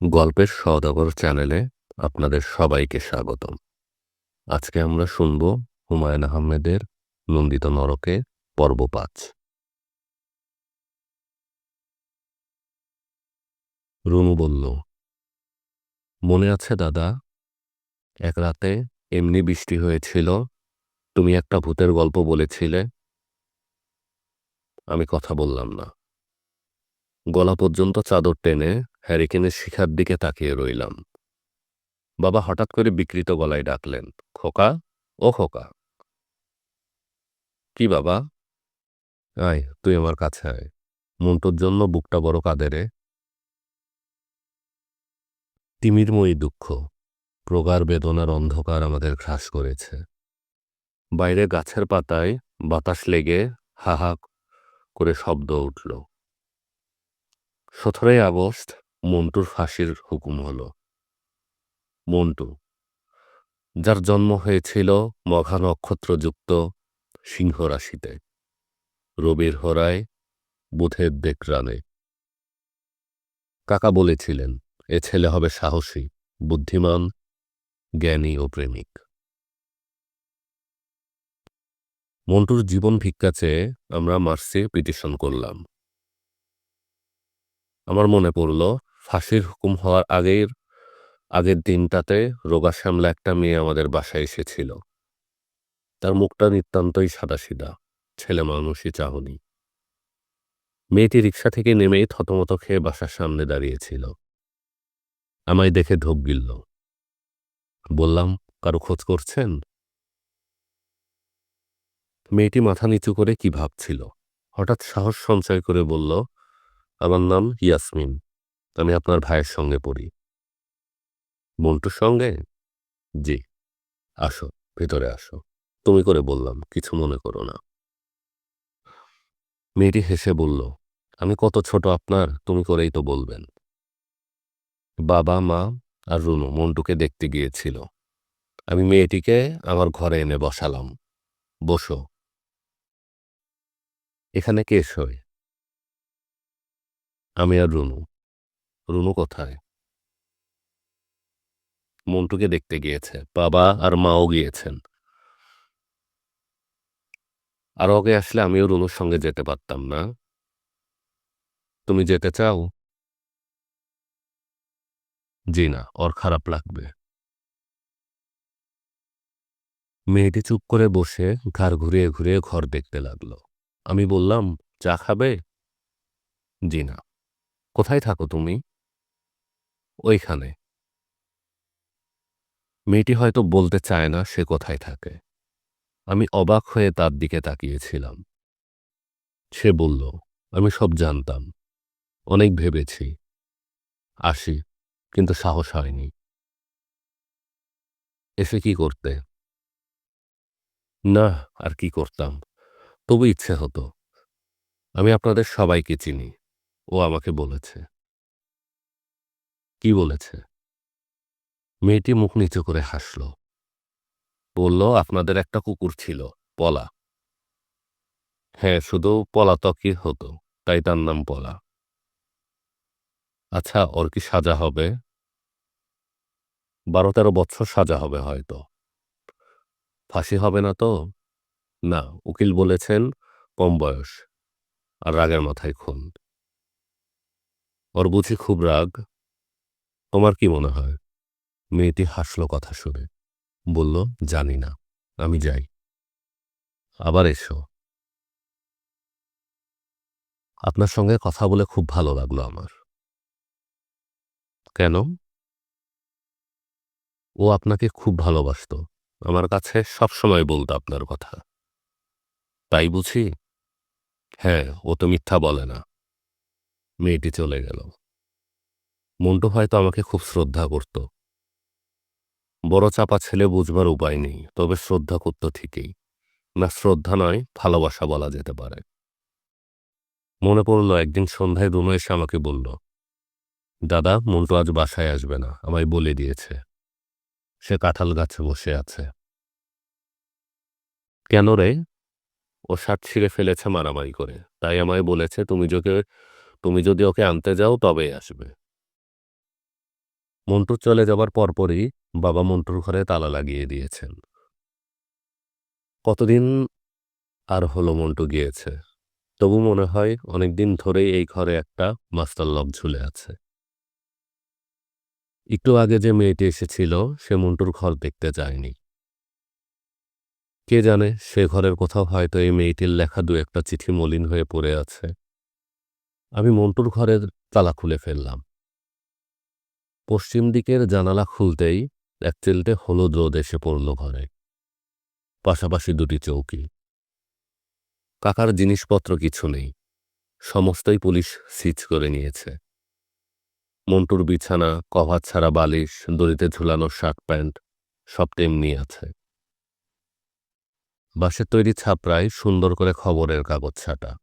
গল্পের সওদাগর চ্যানেলে আপনাদের সবাইকে স্বাগতম। আজকে আমরা শুনব হুমায়ুন আহমেদের নন্দিত নরকে পর্ব পাঁচ। রুনু বলল, মনে আছে দাদা, এক রাতে এমনি বৃষ্টি হয়েছিল, তুমি একটা ভূতের গল্প বলেছিলে। আমি কথা বললাম না। গলা পর্যন্ত চাদর টেনে হ্যারিকেনের শিখার দিকে তাকিয়ে রইলাম। বাবা হঠাৎ করে বিকৃত গলায় ডাকলেন, খোকা, ও খোকা। কি বাবা? আয়, তুই আমার কাছে আয়। মন্টুর জন্য বুকটা বড় কাঁদে তিমিরময়ী দুঃখ, প্রগাঢ় বেদনার অন্ধকার আমাদের ঘ্রাস করেছে। বাইরে গাছের পাতায় বাতাস লেগে হাহা করে শব্দ উঠল। সতেরোই আগস্ট মন্টুর ফাঁসির হুকুম হল। মন্টু, যার জন্ম হয়েছিল মঘা নক্ষত্রযুক্ত সিংহ রাশিতে রবির হরায় বুধের দেখরানে কাকা বলেছিলেন, এ ছেলে হবে সাহসী, বুদ্ধিমান, জ্ঞানী ও প্রেমিক। মন্টুর জীবন ভিক্ষা চেয়ে আমরা মার্সে পিটিশন করলাম। আমার মনে পড়ল, ফাঁসির হুকুম হওয়ার আগের আগের দিনটাতে রোগা শ্যামলা একটা মেয়ে আমাদের বাসায় এসেছিল। তার মুখটা নিতান্তই সাদাসিদা ছেলে মানুষই চাহনি। মেয়েটি রিক্সা থেকে নেমেই থতমত খেয়ে বাসার সামনে দাঁড়িয়েছিল। আমায় দেখে ধোপ গিলল। বললাম, কারও খোঁজ করছেন? মেয়েটি মাথা নিচু করে কি ভাবছিল? হঠাৎ সাহস সঞ্চয় করে বলল আমার নাম ইয়াসমিন। আমি আপনার ভাইয়ের সঙ্গে পড়ি। মন্টুর সঙ্গে? জি। আসো, ভেতরে আসো। তুমি করে বললাম, কিছু মনে করো না। মেয়েটি হেসে বলল, আমি কত ছোট আপনার, তুমি করেই তো বলবেন। বাবা, মা আর রুনু মন্টুকে দেখতে গিয়েছিল। আমি মেয়েটিকে আমার ঘরে এনে বসালাম। বসো। এখানে কে শোয় আমি আর রুনু। রুনু কোথায়? মন্টুকে দেখতে গিয়েছে। বাবা আর মাও গিয়েছেন। আর আগে আসলে আমিও রুনুর সঙ্গে যেতে পারতাম না। তুমি যেতে চাও? জি না, ওর খারাপ লাগবে। মেয়েটি চুপ করে বসে ঘাড় ঘুরিয়ে ঘুরিয়ে ঘর দেখতে লাগল। আমি বললাম, চা খাবে? জি না। কোথায় থাকো তুমি? ওইখানে। মেয়েটি হয়তো বলতে চায় না সে কোথায় থাকে। আমি অবাক হয়ে তার দিকে তাকিয়েছিলাম। সে বলল, আমি সব জানতাম। অনেক ভেবেছি। আসি, কিন্তু সাহস হয়নি। এসে কি করতে? না, আর কি করতাম। তবু ইচ্ছে হতো। আমি আপনাদের সবাইকে চিনি। ও আমাকে বলেছে। কি বলেছে? মেয়েটি মুখ নিচু করে হাসল। বলল, আপনাদের একটা কুকুর ছিল, পলা। হ্যাঁ শুধু পলাতকই হতো, তাই তার নাম পলা। আচ্ছা ওর কি সাজা হবে? বারো তেরো বছর সাজা হবে হয়তো। ফাঁসি হবে না তো? না, উকিল বলেছেন কম বয়স, আর রাগের মাথায় খুন। ওর বুঝি খুব রাগ। তোমার কি মনে হয়? মেয়েটি হাসলো কথা শুনে। বলল, জানি না, আমি যাই। আবার এসো। আপনার সঙ্গে কথা বলে খুব ভালো লাগল আমার। কেন? ও আপনাকে খুব ভালোবাসত। আমার কাছে সব সময় বলতো আপনার কথা। তাই বুঝি? হ্যাঁ ও তো মিথ্যা বলে না। মেয়েটি চলে গেল। মন্টু হয়তো আমাকে খুব শ্রদ্ধা করত। বড় চাপা ছেলে বুঝবার উপায় নেই, তবে শ্রদ্ধা করত ঠিকই। না, শ্রদ্ধা নয়, ভালোবাসা বলা যেতে পারে। মনে পড়ল, একদিন সন্ধ্যায় দুনো এসে আমাকে বলল, দাদা, মন্টু আজ বাসায় আসবে না, আমায় বলে দিয়েছে। সে কাঁঠাল গাছে বসে আছে। কেন রে? ও শার্ট ছিঁড়ে ফেলেছে মারামারি করে। তাই আমায় বলেছে, তুমি যদি তুমি যদি ওকে আনতে যাও, তবেই আসবে। মন্টু চলে যাবার পরপরই বাবা মন্টুর ঘরে তালা লাগিয়ে দিয়েছেন। কতদিন আর হলো মন্টু গিয়েছে? তবু মনে হয় অনেকদিন ধরেই এই ঘরে একটা মাস্টার লক ঝুলে আছে। একটু আগে যে মেয়েটি এসেছিল, সে মন্টুর ঘর দেখতে যায়নি। কে জানে সে ঘরের কোথাও হয়তো এই মেয়েটির লেখা দু একটা চিঠি মলিন হয়ে পড়ে আছে। আমি মন্টুর ঘরের তালা খুলে ফেললাম। পশ্চিম দিকের জানালা খুলতেই এক চিলটে হলুদ রোদ এসে পড়ল ঘরে। পাশাপাশি দুটি চৌকি। কাকার জিনিসপত্র কিছু নেই। সমস্তই পুলিশ সিজ করে নিয়েছে। মন্টুর বিছানা, কভার ছাড়া বালিশ, দড়িতে ঝুলানো শার্ট প্যান্ট, সব তেমনি আছে। বাঁশের তৈরি ছাপড়ায় সুন্দর করে খবরের কাগজ ছাটা।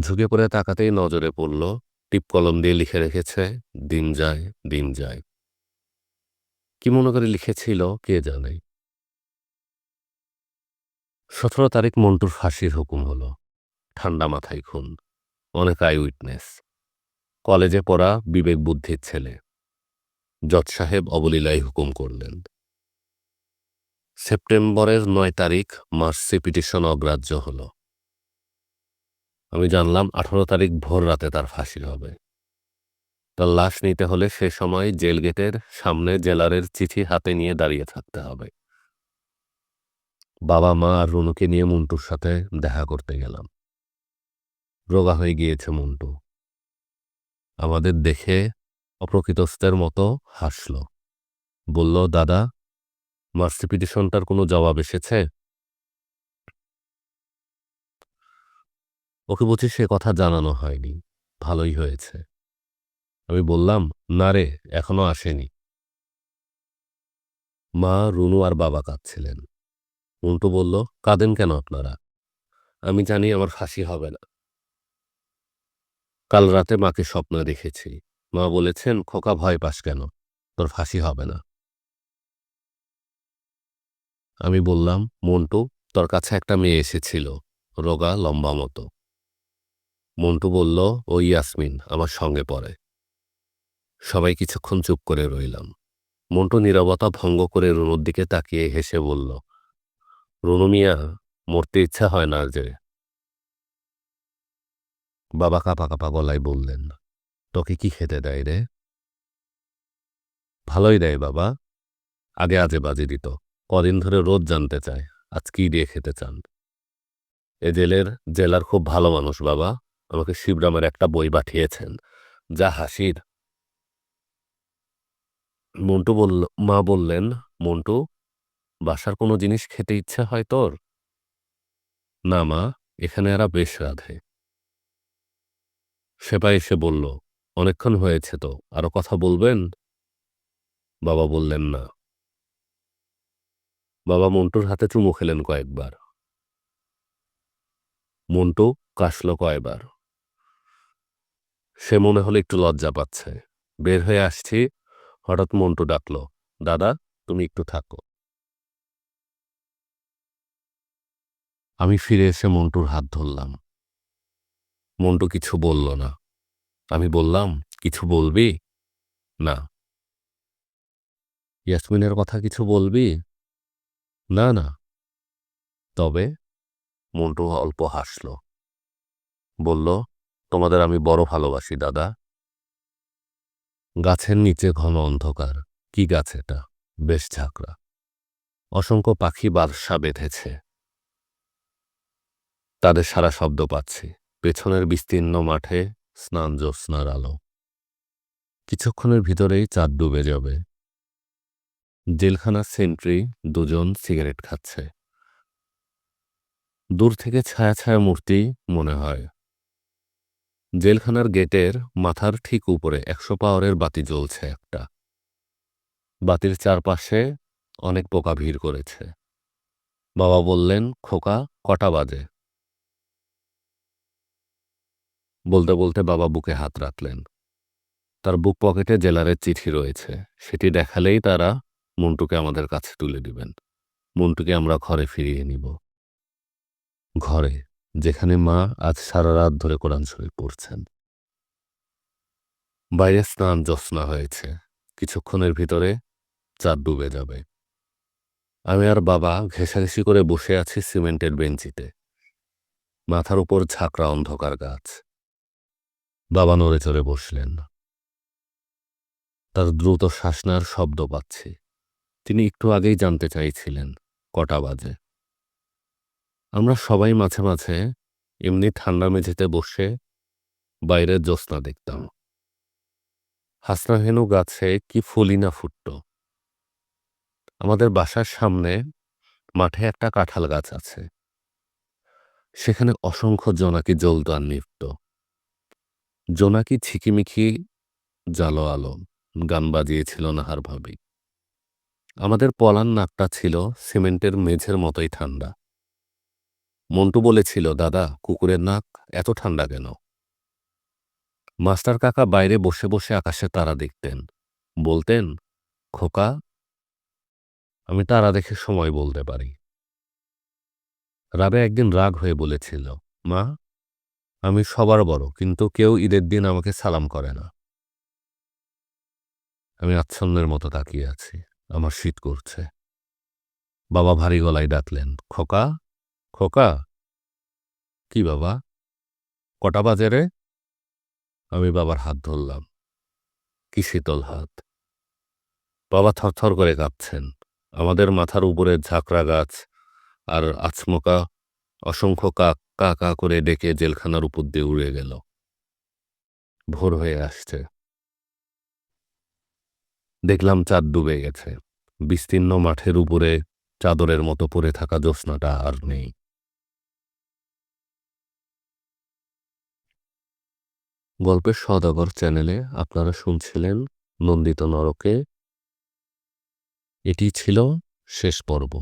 ঝুঁকে পড়ে তাকাতেই নজরে পড়ল, টিপ কলম দিয়ে লিখে রেখেছে, দিন যায় দিন যায়। কি মনে করে লিখেছিল, কে জানে? সতেরো তারিখ মন্টুর ফাঁসির হুকুম হলো। ঠান্ডা মাথায় খুন। অনেক আই উইটনেস কলেজে পড়া বিবেক বুদ্ধির ছেলে। জজ সাহেব অবলীলায় হুকুম করলেন। সেপ্টেম্বরের নয় তারিখ মার্সি পিটিশন অগ্রাহ্য হল। আমি জানলাম আঠারো তারিখ ভোর রাতে তার ফাঁসি হবে। তার লাশ নিতে হলে সে সময় জেল গেটের সামনে জেলারের চিঠি হাতে নিয়ে দাঁড়িয়ে থাকতে হবে। বাবা, মা আর রুনুকে নিয়ে মন্টুর সাথে দেখা করতে গেলাম। রোগা হয়ে গিয়েছে মন্টু। আমাদের দেখে অপ্রকৃতস্থের মতো হাসল। বলল, দাদা মার্সি পিটিশনটার কোনো জবাব এসেছে? ওকে বুঝি সে কথা জানানো হয়নি। ভালোই হয়েছে। আমি বললাম, না রে, এখনও আসেনি। মা রুনু আর বাবা কাঁদছিলেন। মন্টু বলল, কাঁদেন কেন আপনারা? আমি জানি আমার ফাঁসি হবে না। কাল রাতে মাকে স্বপ্ন দেখেছি। মা বলেছেন, খোকা ভয় পাস কেন? তোর ফাঁসি হবে না। আমি বললাম, মন্টু, তোর কাছে একটা মেয়ে এসেছিল, রোগা, লম্বা মতো। মন্টু বলল, ও ইয়াসমিন, আমার সঙ্গে পড়ে। সবাই কিছুক্ষণ চুপ করে রইলাম। মন্টু নীরবতা ভঙ্গ করে রুনুর দিকে তাকিয়ে হেসে বলল, রুনু মিয়া, মরতে ইচ্ছা হয় না যে। বাবা কাপা কাপা গলায় বললেন, তোকে কি খেতে দেয় রে? ভালোই দেয় বাবা। আগে আজে বাজে দিত। কদিন ধরে রোজ জানতে চায়, আজ কি দিয়ে খেতে চান? এ জেলের, জেলার খুব ভালো মানুষ বাবা। আমাকে শিবরামের একটা বই পাঠিয়েছেন। যা হাসির। মন্টু বলল, মা বললেন, মন্টু, বাসার কোনো জিনিস খেতে ইচ্ছে হয় তোর? না মা, এখানে এরা বেশ রাধে। সেপাই এসে বলল, অনেকক্ষণ হয়েছে তো, আরও কথা বলবেন? বাবা বললেন, না। বাবা মন্টুর হাতে চুমু খেলেন কয়েকবার। মন্টু কাশল কয়বার সে মনে হলো একটু লজ্জা পাচ্ছে। বের হয়ে আসছি, হঠাৎ মন্টু ডাকলো, দাদা, তুমি একটু থাকো। আমি ফিরে এসে মন্টুর হাত ধরলাম। মন্টু কিছু বলল না। আমি বললাম, কিছু বলবি? না। ইয়াসমিনের কথা কিছু বলবি? না না। তবে? মন্টু অল্প হাসল। বলল তোমাদের আমি বড় ভালোবাসি, দাদা। গাছের নিচে ঘন অন্ধকার। কি গাছ এটা? বেশ ঝাঁকড়া। অসংখ্য পাখি বাদশা বেঁধেছে। তাদের সারা শব্দ পাচ্ছি। পেছনের বিস্তীর্ণ মাঠে স্নান জ্যোৎস্নার আলো। কিছুক্ষণের ভিতরেই চাঁদ ডুবে যাবে। জেলখানার সেন্ট্রি দুজন সিগারেট খাচ্ছে। দূর থেকে ছায়া ছায়া মূর্তি, মনে হয়। জেলখানার গেটের মাথার ঠিক উপরে একশো পাওয়ারের বাতি জ্বলছে একটা। বাতির চারপাশে অনেক পোকা ভিড় করেছে। বাবা বললেন, খোকা, কটা বাজে? বলতে বলতে বাবা বুকে হাত রাখলেন। তার বুক পকেটে জেলারের চিঠি রয়েছে। সেটি দেখালেই তারা মন্টুকে আমাদের কাছে তুলে দিবেন। মন্টুকে আমরা ঘরে ফিরিয়ে নিব। ঘরে যেখানে মা আজ সারা রাত ধরে কোরআন শরীফ পড়ছেন। বাইরে স্নান জ্যোৎস্না হয়েছে। কিছুক্ষণের ভিতরে চাঁদ ডুবে যাবে। আমি আর বাবা ঘেঁষাঘেঁষি করে বসে আছি সিমেন্টের বেঞ্চিতে। মাথার উপর ঝাঁকড়া অন্ধকার গাছ। বাবা নড়ে চড়ে বসলেন। তার দ্রুত শ্বাস নেওয়ার শব্দ পাচ্ছি। তিনি একটু আগেই জানতে চাইছিলেন, কটা বাজে। আমরা সবাই মাঝে মাঝে এমনি ঠান্ডা মেঝেতে বসে বাইরের জ্যোৎস্না দেখতাম। হাসনাহেনু গাছে কি ফুলই না ফুটত। আমাদের বাসার সামনে মাঠে একটা কাঁঠাল গাছ আছে। সেখানে অসংখ্য জোনাকি আর নিভত। জোনাকি ঝিকিমিকি জালো আলো, গান বাজিয়েছিল নাহার ভাবি। আমাদের পলান নাকটা ছিল সিমেন্টের মেঝের মতোই ঠান্ডা। মন্টু বলেছিল, দাদা, কুকুরের নাক এত ঠান্ডা কেন? মাস্টার কাকা বাইরে বসে বসে আকাশে তারা দেখতেন। বলতেন, খোকা, আমি তারা দেখে সময় বলতে পারি। রাবে একদিন রাগ হয়ে বলেছিল, মা, আমি সবার বড়, কিন্তু কেউ ঈদের দিন আমাকে সালাম করে না। আমি আচ্ছন্নের মতো তাকিয়ে আছি, আমার শীত করছে। বাবা ভারী গলায় ডাকলেন, খোকা খোকা? কি বাবা? কটা বাজে রে? আমি বাবার হাত ধরলাম। কি শীতল হাত। বাবা থরথর করে কাঁপছেন। আমাদের মাথার উপরে ঝাঁকড়া গাছ আর আচমকা অসংখ্য কাক কা কা করে ডেকে জেলখানার উপর দিয়ে উড়ে গেল। ভোর হয়ে আসছে। দেখলাম চাঁদ ডুবে গেছে। বিস্তীর্ণ মাঠের উপরে চাদরের মতো পড়ে থাকা জ্যোৎস্নাটা আর নেই। গল্পের সদাগর চ্যানেলে আপনারা শুনছিলেন নন্দিত নরকে। এটি ছিল শেষ পর্ব।